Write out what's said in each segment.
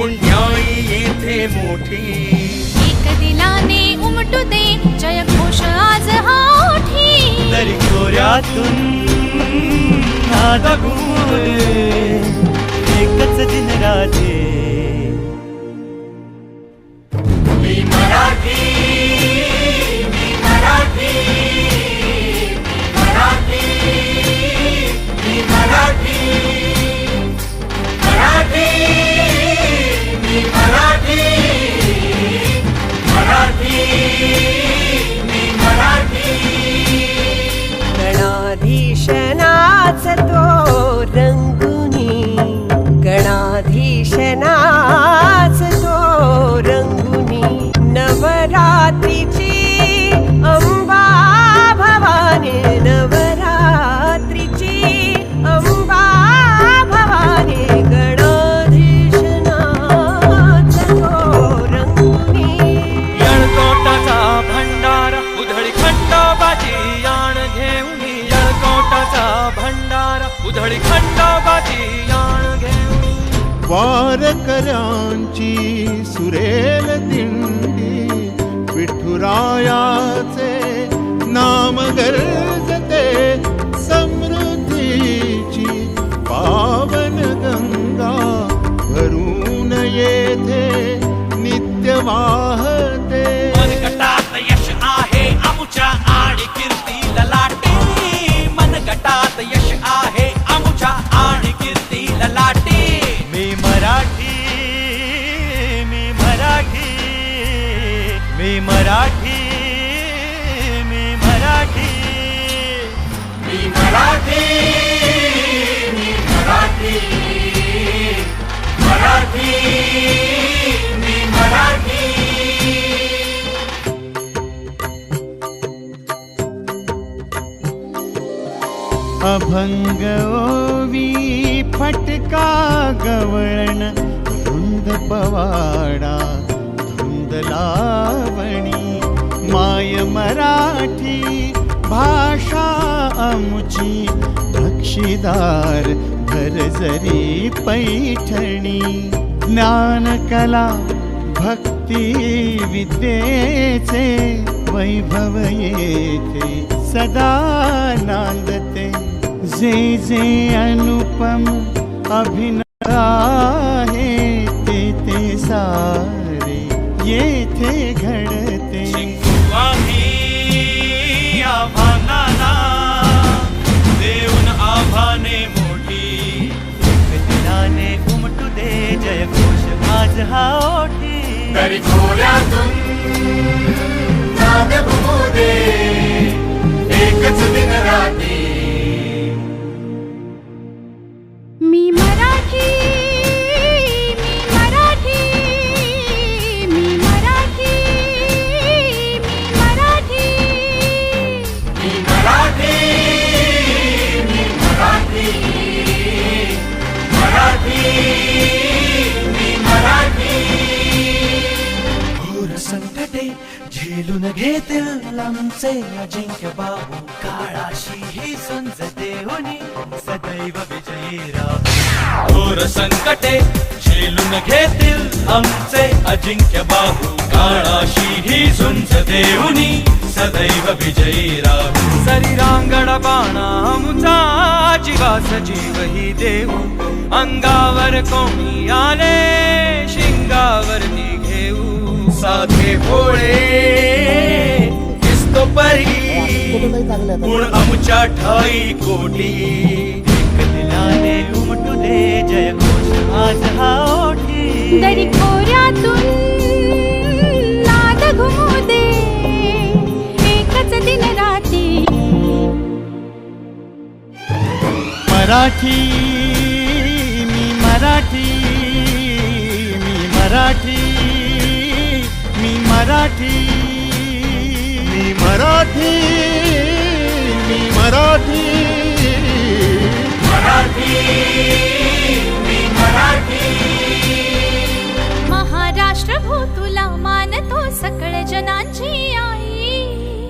पुण्याई येथे मोठी? एक दिलाने उमटू दे जय घोष आज हा ओठी. तरी खोऱ्यातून नाद एकच दिन राधे मी मराठी भंडार उधळी खंडोबाची याण घेऊन. वारकऱ्यांची सुरेल दिंडी विठुरायाचे नाम गरजते यश आहे अमुच्या आणि कीर्ती ललाटे मी मराठी मी मराठी मी मराठी मी मराठी. मी मराठी. का गवळण धुंद पवाडा धुंद लावणी माय मराठी भाषा आमची बक्षीदार धरजरी पैठणी. ज्ञानकला भक्ती विद्येचे वैभव येथे सदा नांदते. जे जे अनुपम अभिनय आहे ते ते सारे येथे घडते. आव्हानाला देऊन आव्हाने मोठी. दिलाने उमटू दे जय घोष आज हा ओठी तरी खोऱ्यातून नाद घुमू दे. एकच दिन राती घेतील आमचे अजिंक्य बाबू. काळाशी ही संज देऊनी सदैव विजयी राहू. घोर संकटे झेलून घेतील आमचे अजिंक्य बाबू. काळाशी ही झुंज देऊनी सदैव विजयी राहू. सरी शरीरांगण बाणा आमचा जीवास जीव ही देऊ. अंगावर कोणी आले शिंगावरती घेऊ. साधे भोळे दिसतो परी. गुण आमच्या ठाई कोटी. एक दिलाने उमटू दे जय घोष आज हा ओठी दरी खोऱ्यातून नाद घुमू दे एकच दिन राती. मराठी मी मराठी मी मराठी. मी मराठी मी मराठी. मी मराठी. महाराष्ट्र भू तुला मानतो सकळ जनांची आई.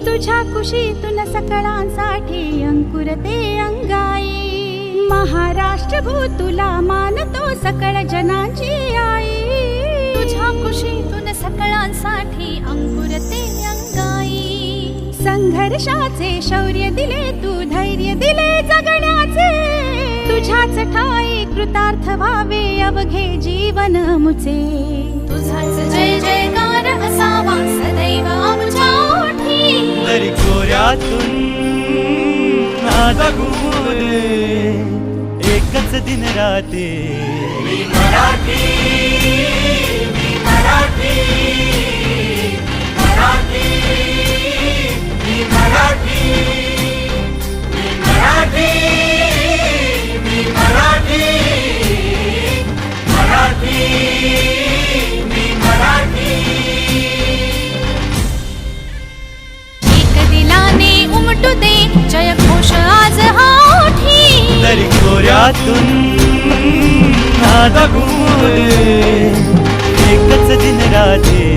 तुझ्या कुशीतून सकळांसाठी अंकुरते अंगाई. महाराष्ट्र भू तुला मानतो सकळ जनांची आई. कुशीतून सकळांसाठी अंकुरते अंगाई. संघर्षाचे शौर्य दिले तू धैर्य दिले जगण्याचे. तुझ्याच ठाई कृतार्थ व्हावे अवघे जीवन मुचे तुझाच जय जयकार असावा सदैव आमच्या ओठी तरी कोऱ्यातून राते एक दिलाने उमटू दे जय घोष आज हा ओठी तरी कोऱ्यातून नाद राजे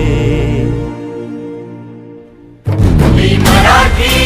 मी मराठी